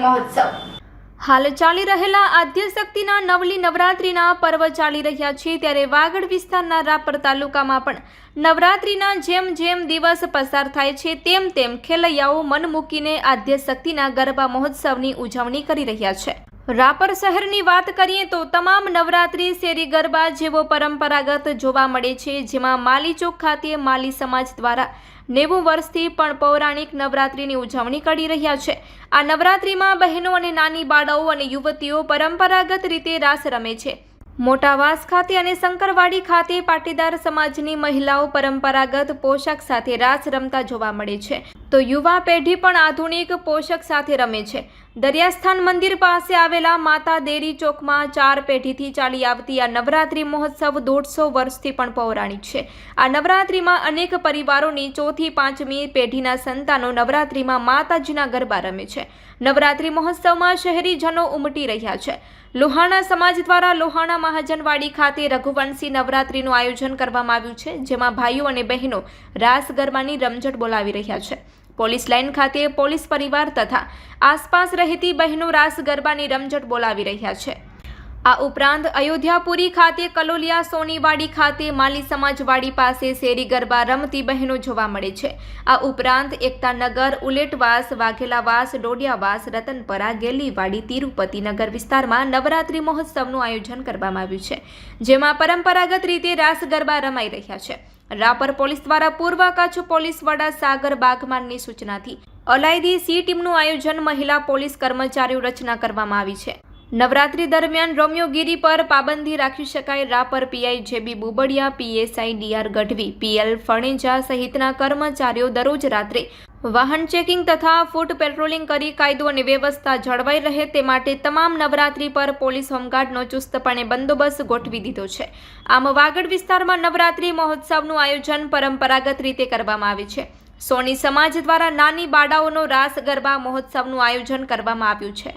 મહોત્સવ. હાલ ચાલી રહેલા આદ્યશક્તિના નવલી નવરાત્રિના પર્વ ચાલી રહ્યા છે, ત્યારે વાગડ વિસ્તારના રાપર તાલુકામાં પણ નવરાત્રિના જેમ જેમ દિવસ પસાર થાય છે, તેમ તેમ ખેલૈયાઓ મન મૂકીને આદ્યશક્તિના ગરબા મહોત્સવની ઉજવણી કરી રહ્યા છે. રાપર શહેરની વાત કરીએ તો તમામ નવરાત્રિ શેરી ગરબા જેવો પરંપરાગત જોવા મળે છે, જેમાં માલી ચોક ખાતે માલી સમાજ દ્વારા નેવું વર્ષથી પણ પૌરાણિક નવરાત્રિની ઉજવણી કરી રહ્યા છે. આ નવરાત્રિમાં બહેનો અને નાની બાળાઓ અને યુવતીઓ પરંપરાગત રીતે રાસ રમે છે. મોટાવાસ ખાતે અને શંકરવાડી ખાતે પાટીદાર સમાજની મહિલાઓ પરંપરાગત પોશાક સાથે રાસ રમતા જોવા મળે છે. તો યુવા પેઢી પણ આધુનિક પોષક સાથે રમે છે. દરિયાસ્થાન મંદિર પાસે આવેલા માતા દેરી ચોકમાં ચાર પેઢીથી ચાલી આવતી આ નવરાત્રિ મહોત્સવ દોઢસો વર્ષથી પણ પૌરાણિક છે. આ નવરાત્રિમાં અનેક પરિવારોની ચોથી પાંચમી પેઢીના સંતાનો નવરાત્રિમાં માતાજીના ગરબા રમે છે. નવરાત્રિ મહોત્સવમાં શહેરીજનો ઉમટી રહ્યા છે. લોહાણા સમાજ દ્વારા લોહાણા મહાજનવાડી ખાતે રઘુવંશી નવરાત્રીનું આયોજન કરવામાં આવ્યું છે, જેમાં ભાઈઓ અને બહેનો રાસ ગરબાની રમઝટ બોલાવી રહ્યા છે. પોલીસ લાઇન ખાતે પોલીસ પરિવાર તથા આસપાસ રહેતી બહેનો રાસ ગરબાની રમઝટ બોલાવી રહ્યા છે. આ ઉપરાંત અયોધ્યાપુરી ખાતે કલોલિયા સોનીવાડી ખાતે માલી સમાજવાડી પાસે શેરી ગરબા રમતી બહેનો જોવા મળે છે. આ ઉપરાંત એકતાનગર ઉલેટવાસ, વાઘેલાવાસ, ડોડિયાવાસ, રતનપરા, ગેલીવાડી તિરુપતિનગર વિસ્તારમાં નવરાત્રિ મહોત્સવનું આયોજન કરવામાં આવ્યું છે, જેમાં પરંપરાગત રીતે રાસ ગરબા રમાઈ રહ્યા છે. રાપર પોલીસ દ્વારા પૂર્વ કચ્છ પોલીસ વડા સાગર બાઘમાનની સૂચનાથી અલાયદી સી ટીમનું આયોજન મહિલા પોલીસ કર્મચારીઓ રચના કરવામાં આવી છે. નવરાત્રી દરમિયાન રમ્યોગીરી પર પાબંદી રાખી શકાય Rapar PI JB Bubadiya, PSI DR Gadhvi, PL Phaneja સહિતના કર્મચારીઓ દરરોજ રાત્રે વાહન ચેકિંગ તથા ફૂટ પેટ્રોલિંગ કરી કાયદો અને વ્યવસ્થા જળવાઈ રહે તે માટે તમામ નવરાત્રી પર પોલીસ હોમગાર્ડનો ચુસ્તપણે બંદોબસ્ત ગોઠવી દીધો છે. આમ વાગડ વિસ્તારમાં નવરાત્રી મહોત્સવનું આયોજન પરંપરાગત રીતે કરવામાં આવે છે. સોની સમાજ દ્વારા નાની બાળાઓનો રાસ ગરબા મહોત્સવનું આયોજન કરવામાં આવ્યું છે.